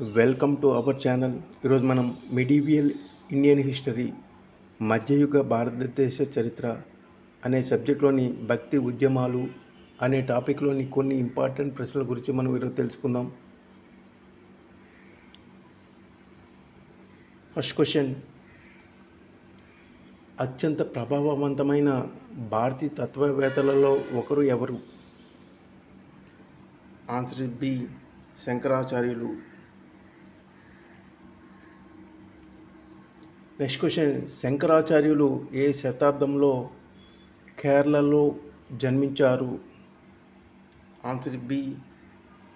Welcome to our channel. ఈరోజు మనం medieval Indian history మధ్యయుగ భారతదేశ చరిత్ర అనే సబ్జెక్ట్లోని భక్తి ఉద్యమాలు అనే టాపిక్లోని కొన్ని ఇంపార్టెంట్ ప్రశ్నల గురించి మనం ఈరోజు తెలుసుకుందాం. First question. అత్యంత ప్రభావవంతమైన భారతీయ తత్వవేత్తలలో ఒకరు ఎవరు? ఆన్సర్ బి శంకరాచార్యులు. నెక్స్ట్ క్వశ్చన్ శంకరాచార్యులు ఏ శతాబ్దంలో కేరళలో జన్మించారు? ఆన్సర్ బి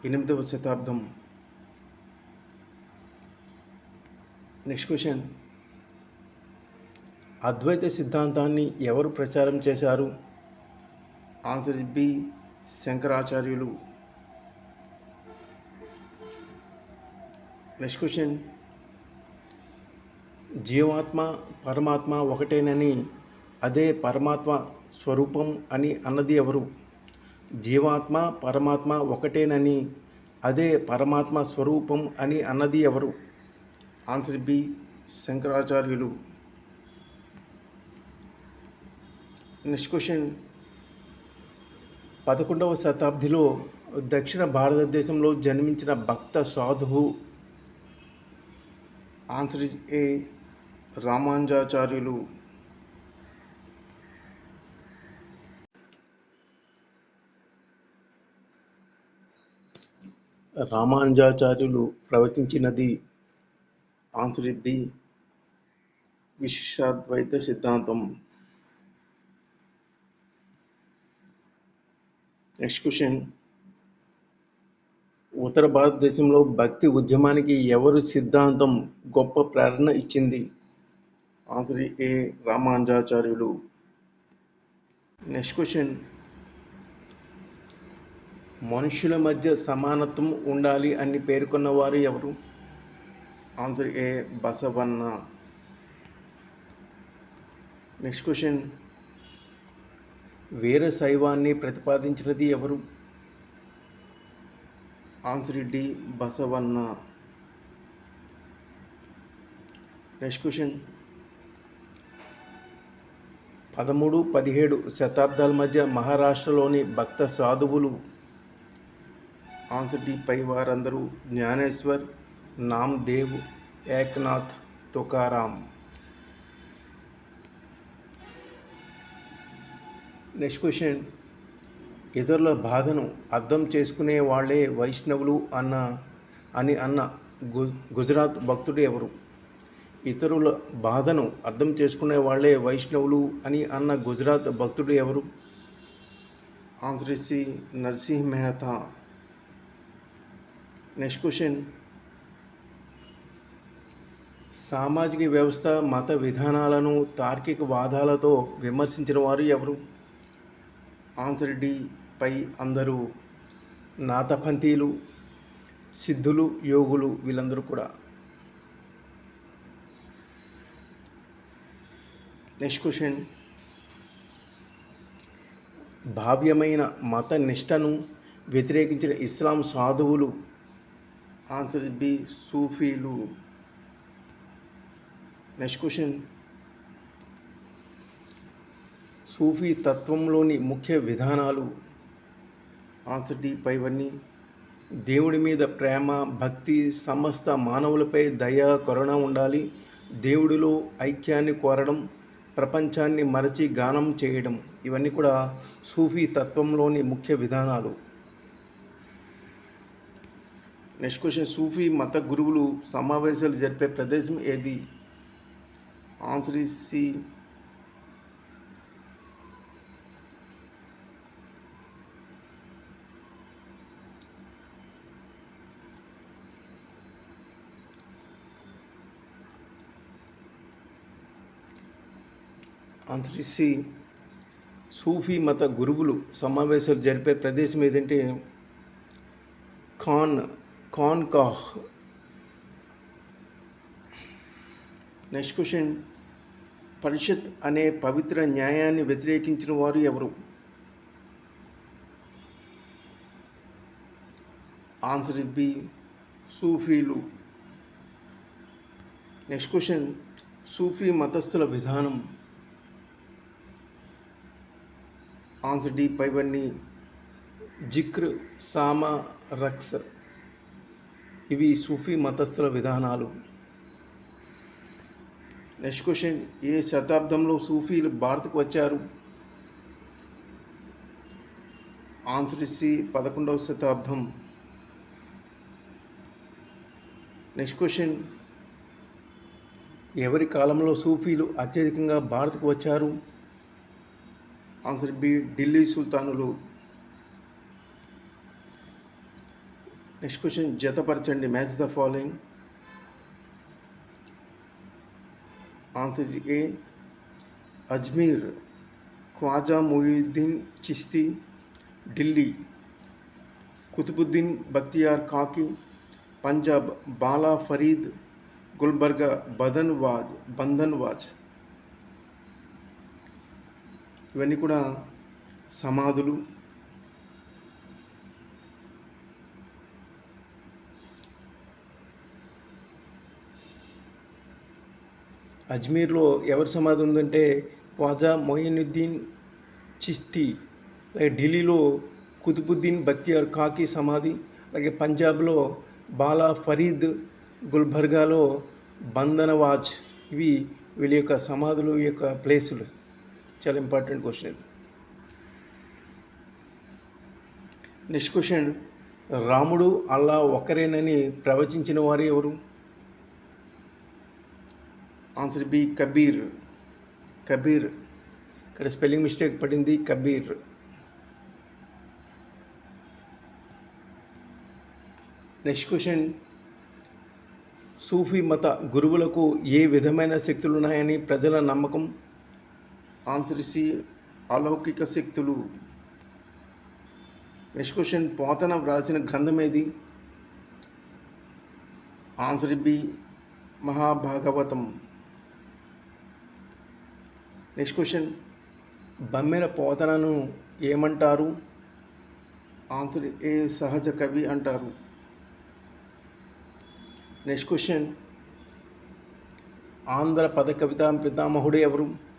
ఎనిమిదవ శతాబ్దం. నెక్స్ట్ క్వశ్చన్ అద్వైత సిద్ధాంతాన్ని ఎవరు ప్రచారం చేశారు? ఆన్సర్ బి శంకరాచార్యులు. నెక్స్ట్ క్వశ్చన్ జీవాత్మ పరమాత్మ ఒకటేనని అదే పరమాత్మ స్వరూపం అని అన్నది ఎవరు? జీవాత్మ పరమాత్మ ఒకటేనని అదే పరమాత్మ స్వరూపం అని అన్నది ఎవరు? ఆన్సర్ బి శంకరాచార్యులు. Next question. పదకొండవ శతాబ్దిలో దక్షిణ భారతదేశంలో జన్మించిన భక్త సాధువు. ఆన్సర్ ఇస్ ఏ రామానుజాచార్యులు. రామానుజాచార్యులు ప్రవచించినది ఆన్సర్ విశిష్టాద్వైత సిద్ధాంతం. నెక్స్ట్ క్వశ్చన్ ఉత్తర భారతదేశంలో భక్తి ఉద్యమానికి ఎవరు సిద్ధాంతం గొప్ప ప్రేరణ ఇచ్చింది? ఆంధ్రి ఏ రామానుజాచార్యులు? నెక్స్ట్ క్వశ్చన్ మనుషుల మధ్య సమానత్వం ఉండాలి అని పేర్కొన్న వారు ఎవరు? Answer A Basavanna. Next question వీర శైవాన్ని ప్రతిపాదించినది ఎవరు? Answer D Basavanna. Next question పదమూడు పదిహేడు శతాబ్దాల మధ్య మహారాష్ట్రలోని భక్త సాధువులు ఆన్సర్ వారందరూ జ్ఞానేశ్వర్ నామ్దేవ్ ఏక్నాథ్ తుకారాం. Next question. ఇతరుల బాధను అర్థం చేసుకునే వాళ్ళే వైష్ణవులు అన్న అని అన్న గు గుజరాత్ భక్తుడు ఎవరు? ఇతరుల బాధను అర్థం చేసుకునే వాళ్ళే వైష్ణవులు అని అన్న గుజరాత్ భక్తుడు ఎవరు? Answer C Narsinh Mehta. Next question సామాజిక వ్యవస్థ మత విధానాలను తార్కిక వాదాలతో విమర్శించిన వారు ఎవరు? ఆన్సర్ డి పై అందరూ. నాతపంతీలు సిద్ధులు యోగులు వీళ్ళందరూ కూడా. నెక్స్ట్ క్వశ్చన్ భావ్యమైన మత నిష్టను వ్యతిరేకించిన ఇస్లాం సాధువులు. ఆన్సర్ బి సూఫీలు. నెక్స్ట్ క్వశ్చన్ సూఫీ తత్వంలోని ముఖ్య విధానాలు. ఆన్సర్ డి పైవన్నీ దేవుడి మీద ప్రేమ భక్తి సమస్త మానవులపై దయ కరుణ ఉండాలి. దేవుడిలో ఐక్యాన్ని కోరడం. ప్రపంచాన్ని మరచి గానం చేయడం ఇవన్నీ కూడా సూఫీ తత్వంలోని ముఖ్య విధానాలు. నెక్స్ట్ క్వశ్చన్ సూఫీ మత గురువులు సమావేశాలు జరిపే ప్రదేశం ఏది? ఆన్సర్ సి ఆన్సర్ సూఫీ మత గురువులు సమావేశాలు జరిపే ప్రదేశం ఏదంటే ఖాన్ ఖాన్ కాహ్ నెక్స్ట్ క్వశ్చన్ పరిషత్ అనే పవిత్ర న్యాయాన్ని వ్యతిరేకించిన వారు ఎవరు? ఆన్సర్ బి సూఫీలు. నెక్స్ట్ క్వశ్చన్ సూఫీ మతస్థుల విధానం. ఆన్సర్ డి పైవన్నీ జిక్ర్ సామా రక్స్. ఇవి సూఫీ మతస్థుల విధానాలు. నెక్స్ట్ క్వశ్చన్ ఏ శతాబ్దంలో సూఫీలు భారత్కు వచ్చారు? ఆన్సర్ ఇసి పదకొండవ శతాబ్దం. నెక్స్ట్ క్వశ్చన్ ఎవరి కాలంలో సూఫీలు అత్యధికంగా భారత్కు వచ్చారు? ఆన్సర్ బి ఢిల్లీ సుల్తానులు. Next question జతపరచండి match the following. Answer A Ajmer Khwaja Moinuddin Chishti Delhi. Qutbuddin Bakhtiyar Kaki Punjab Bala Farid Gulbarga బదన్ was Bandhan was ఇవన్నీ కూడా సమాధులు. అజ్మీర్లో ఎవరి సమాధి ఉందంటే ఖ్వాజా మొయినుద్దీన్ చిస్తీ అలాగే ఢిల్లీలో కుతుబుద్దీన్ బక్తియార్ కాకి సమాధి అలాగే పంజాబ్లో బాలా ఫరీద్ గుల్బర్గాలో బంధనవాజ్ ఇవి వీళ్ళ యొక్క సమాధులు ఈ యొక్క ప్లేసులు. చాలా ఇంపార్టెంట్ క్వశ్చన్ నెక్స్ట్ క్వశ్చన్ రాముడు అల్లా ఒకరేనని ప్రవచించిన వారు ఎవరు? Answer B Kabir. కబీర్. ఇక్కడ స్పెల్లింగ్ మిస్టేక్ పడింది కబీర్. నెక్స్ట్ క్వశ్చన్ సూఫీ మత గురువులకు ఏ విధమైన శక్తులు ఉన్నాయని ప్రజల నమ్మకం? ఆన్సర్ అలౌకిక శక్తులు. నెక్స్ట్ క్వశ్చన్ పోతన వ్రాసిన గ్రంథం ఏది answer B Mahabhagavatam. Next question Bammera పోతనను ఏమంటారు? ఆన్సర్ ఏ సహజ కవి అంటారు. నెక్స్ట్ క్వశ్చన్ ఆంధ్ర పద కవితా పితామహుడు ఎవరు?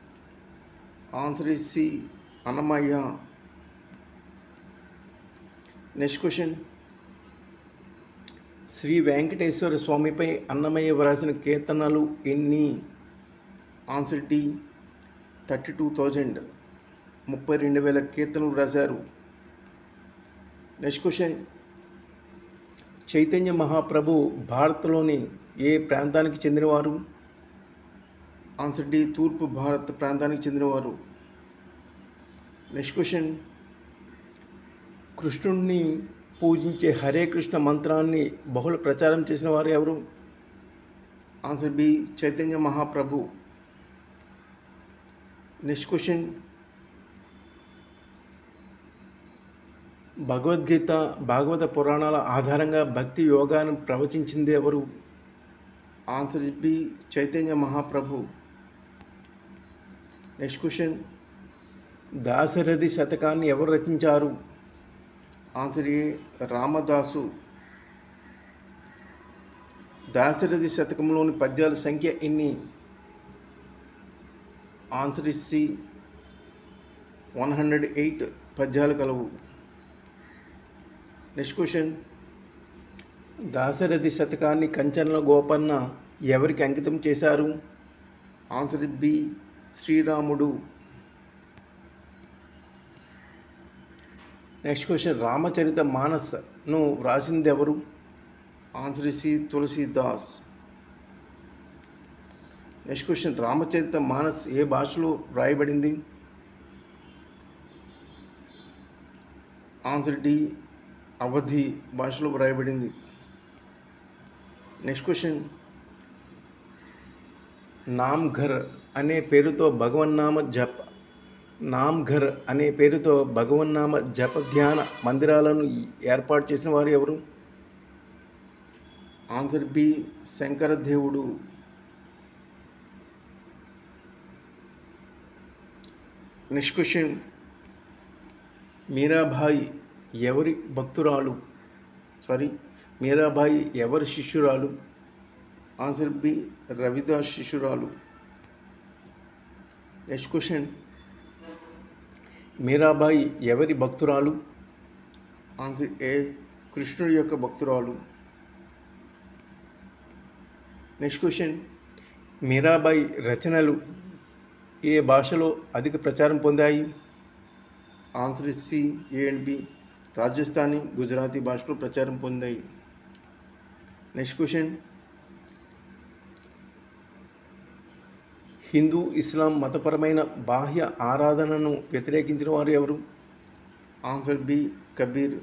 Answer is C Annamayya. Next question Sri Venkateswara స్వామిపై Annamayya వ్రాసిన కీర్తనలు ఎన్ని? Answer D thirty two thousand ముప్పై రెండు వేల కీర్తనలు రాశారు నెక్స్ట్ క్వశ్చన్ చైతన్య మహాప్రభు భారత్లోని ఏ ప్రాంతానికి చెందినవారు? ఆన్సర్ డి తూర్పు భారత్ ప్రాంతానికి చెందినవారు. Next question. కృష్ణుడిని పూజించే హరే కృష్ణ మంత్రాన్ని బహుళ ప్రచారం చేసిన వారు ఎవరు? Answer B Chaitanya Mahaprabhu. Next question. Bhagavad Gita Bhagavata పురాణాల ఆధారంగా భక్తి యోగాను ప్రవచించింది ఎవరు? Answer B Chaitanya Mahaprabhu. Next question Dasarathi శతకాన్ని ఎవరు రచించారు? Answer A Ramadasu. దాశరథి శతకంలోని పద్యాల సంఖ్య ఎన్ని? Answer is C one hundred eight పద్యాలు కలవు. నెక్స్ట్ క్వశ్చన్ దాశరథి శతకాన్ని కంచనల గోపన్న ఎవరికి అంకితం చేశారు? ఆన్సర్ బి శ్రీరాముడు. నెక్స్ట్ క్వశ్చన్ రామచరిత మానస్ను వ్రాసింది ఎవరు? Answer is C Tulsidas. Next question Ramacharita Manas ఏ భాషలో వ్రాయబడింది? ఆన్సర్ డి అవధి భాషలో వ్రాయబడింది. నెక్స్ట్ క్వశ్చన్ నామ్ఘర్ అనే పేరుతో భగవన్నామ జప నామ్ఘర్ అనే పేరుతో భగవన్నామ జప ధ్యాన మందిరాలను ఏర్పాటు చేసిన వారు ఎవరు? Answer B శంకరదేవుడు. Next question. Mirabai ఎవరి భక్తురాలు? సారీ మీరాబాయి ఎవరి శిష్యురాలు? ఆన్సర్ బి రవిదాస్ శిష్యురాలు. నెక్స్ట్ క్వశ్చన్ మీరాబాయి ఎవరి భక్తురాలు? ఆన్సర్ ఏ కృష్ణుడి యొక్క భక్తురాలు. నెక్స్ట్ క్వశ్చన్ మీరాబాయి రచనలు ఏ భాషలో అధిక ప్రచారం పొందాయి? Answer C A and B Rajasthani Gujarati భాషలో ప్రచారం పొందాయి. నెక్స్ట్ క్వశ్చన్ హిందూ ఇస్లాం మతపరమైన బాహ్య ఆరాధనను వ్యతిరేకించిన వారు ఎవరు? Answer B Kabir.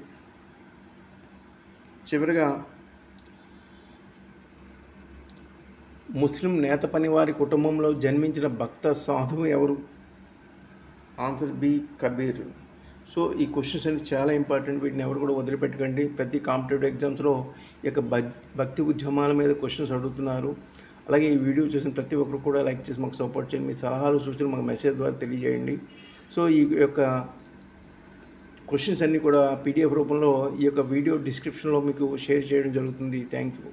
చివరిగా ముస్లిం నేత పనివారి కుటుంబంలో జన్మించిన భక్త సాధువు ఎవరు? Answer B Kabir. సో ఈ క్వశ్చన్స్ అనేది చాలా ఇంపార్టెంట్. వీటిని ఎవరు కూడా వదిలిపెట్టకండి. ప్రతి కాంపిటేటివ్ ఎగ్జామ్స్లో ఈ యొక్క భక్తి ఉద్యమాల మీద క్వశ్చన్స్ అడుగుతున్నారు. అలాగే ఈ వీడియో చూసిన ప్రతి ఒక్కరు కూడా లైక్ చేసి మాకు సపోర్ట్ చేయండి. మీ సలహాలు సూచనలు మాకు మెసేజ్ ద్వారా తెలియజేయండి. సో ఈ యొక్క క్వశ్చన్స్ అన్నీ కూడా పీడిఎఫ్ రూపంలో ఈ యొక్క వీడియో డిస్క్రిప్షన్లో మీకు షేర్ చేయడం జరుగుతుంది. Thank you